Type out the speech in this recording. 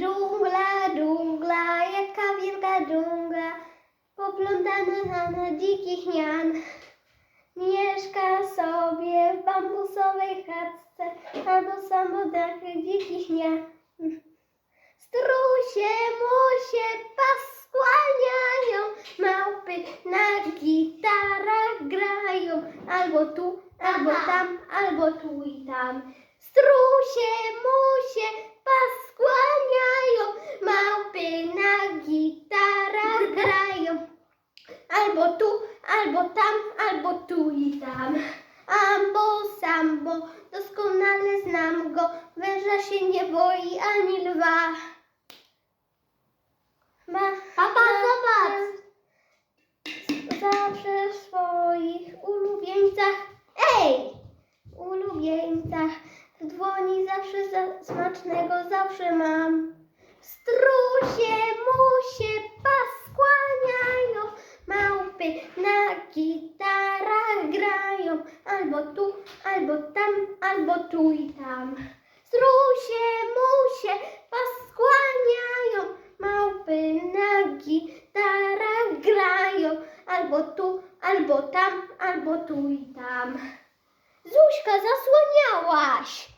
Dżungla, dżungla, jaka wielka dżungla, poplątana na dzikich nian. Mieszka sobie w bambusowej chatce, albo samodachy dzikich nian. Strusie, musie, pas skłaniają, małpy na gitarach grają, albo tu, albo tam, albo tu i tam. Strusie, musie, pas skłaniają, małpy na gitarach grają, albo tu, albo tam, albo tu i tam. Ambo, sambo, doskonale znam go, węża się nie boi ani lwa. Ma, Papa, zobacz. Zawsze w swoich ulubieńcach, ej, ulubieńcach, w dłoni zawsze za, smacznego zawsze mam. Małpy na gitarach grają, albo tu, albo tam, albo tu i tam. Strusie, musie, pas skłaniają, małpy na gitarach grają, albo tu, albo tam, albo tu i tam. Zuśka, zasłaniałaś!